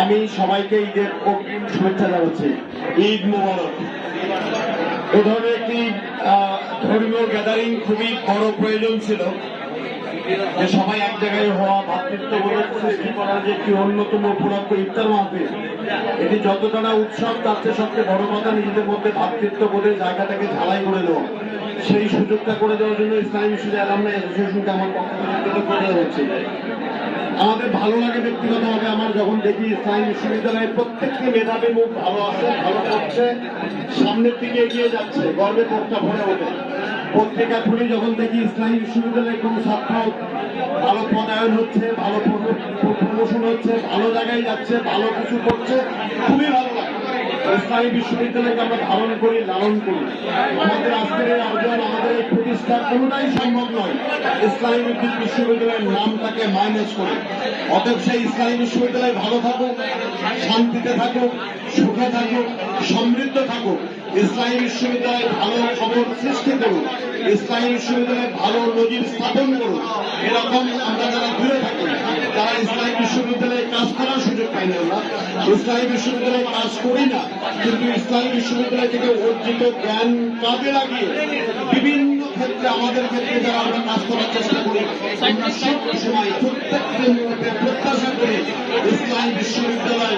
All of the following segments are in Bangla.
আমি সবাইকে ঈদের অগ্রিম শুভেচ্ছা জানাচ্ছি। ঈদ মোবারক। এ ধরনের একটি ধর্মীয় গ্যাদারিং খুবই বড় প্রয়োজন ছিল। যে সবাই এক জায়গায় হওয়া ভাতৃত্ববোধের সৃষ্টি করার যে একটি অন্যতম পুরাত্ম ইফতার মাহফিল, এটি যতটা উৎসব, তার চেয়ে সবচেয়ে বড় কথা নিজেদের মধ্যে ভাতৃত্ববোধের জায়গাটাকে ঝালাই করে দেওয়া। সেই সুযোগটা করে দেওয়ার জন্য ইসলামী বিশ্ববিদ্যালয় আলমনা অ্যাসোসিয়েশনকে আমার পক্ষ থেকে কৃতজ্ঞতা জানাচ্ছি আমাদের ভালো লাগে ব্যক্তিগতভাবে, আমার যখন দেখি ইসলামী বিশ্ববিদ্যালয়ের প্রত্যেকটি মেধাবী মুখ ভালো আছে, ভালো করছে সামনের দিকে এগিয়ে যাচ্ছে, গর্বে মুখটা ভরে ওঠে। পত্রিকা খুলে যখন দেখি ইসলামী বিশ্ববিদ্যালয়ের কোনো ছাত্র ভালো পদায়ন হচ্ছে, ভালো প্রমোশন হচ্ছে, ভালো জায়গায় যাচ্ছে, ভালো কিছু করছে, খুবই ভালো লাগে। ইসলামী বিশ্ববিদ্যালয়কে আমরা ধারণ করি, লালন করি। আমাদের আজকের এই অর্জন আমাদের এই প্রতিষ্ঠা কোনোটাই সম্ভব নয়। ইসলামী বিশ্ববিদ্যালয়ের নামটাকে মাইনাস করে। অতএব সেই ইসলামী বিশ্ববিদ্যালয় ভালো থাকুক, শান্তিতে থাকুক, সুখে থাকুক, সমৃদ্ধ থাকুক। ইসলামী বিশ্ববিদ্যালয় ভালো খবর সৃষ্টি করুক। ইসলামী বিশ্ববিদ্যালয়ে ভালো নজির স্থাপন করুক। এরকম আমরা যারা দূরে থাকি, তারা ইসলামী বিশ্ববিদ্যালয়ে কাজ সুযোগ পাই আমরা ইসলামী বিশ্ববিদ্যালয়ে কাজ করি না, কিন্তু ইসলামী বিশ্ববিদ্যালয় থেকে অর্জিত জ্ঞান কাজে লাগিয়ে বিভিন্ন ক্ষেত্রে, আমাদের ক্ষেত্রে যারা আমরা কাজ করার চেষ্টা করি, আমরা সব সময় প্রত্যেকটি প্রত্যাশা করি, ইসলামী বিশ্ববিদ্যালয়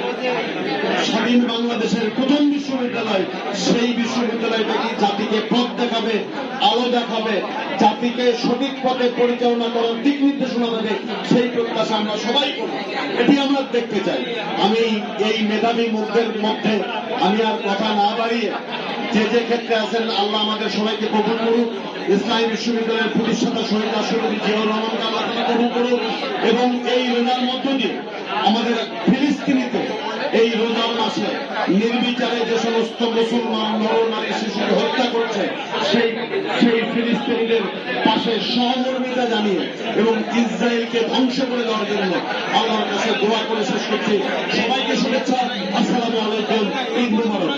স্বাধীন বাংলাদেশের প্রথম বিশ্ববিদ্যালয়, সেই বিশ্ববিদ্যালয়টা কি জাতিকে পথ দেখাবে, আলো দেখাবে, জাতিকে সঠিক পথে পরিচালনা করার দিক নির্দেশনা দেবে, সেই প্রত্যাশা আমরা সবাই করি। এটি আমরা দেখতে চাই। আমি এই মেধাবী মুখদের মধ্যে আমি আর কথা না বাড়িয়ে যে যে ক্ষেত্রে আছেন, আল্লাহ আমাদের সবাইকে কবুল করুক, ইসলামী বিশ্ববিদ্যালয়ের প্রতিষ্ঠাতা শহীদ রাষ্ট্রপতি জিয়াউর রহমানকে আল্লাহ কবুল করুক এবং এই রোজার মধ্য দিয়ে আমাদের ফিলিস্তিনিতে এই রোজার মাসে নির্বিচারে যে সমস্ত মুসলমান নর নারী শিশুকে হত্যা করছে, সেই সেই ফিলিস্তিনিদের পাশে সহমর্মিতা জানিয়ে এবং ইসরায়েলকে ধ্বংস করে দেওয়ার জন্য আল্লাহর কাছে দোয়া করে শেষ করছি। সবাইকে শুভেচ্ছা। আসসালামু আলাইকুম। ঈদ মুবারক।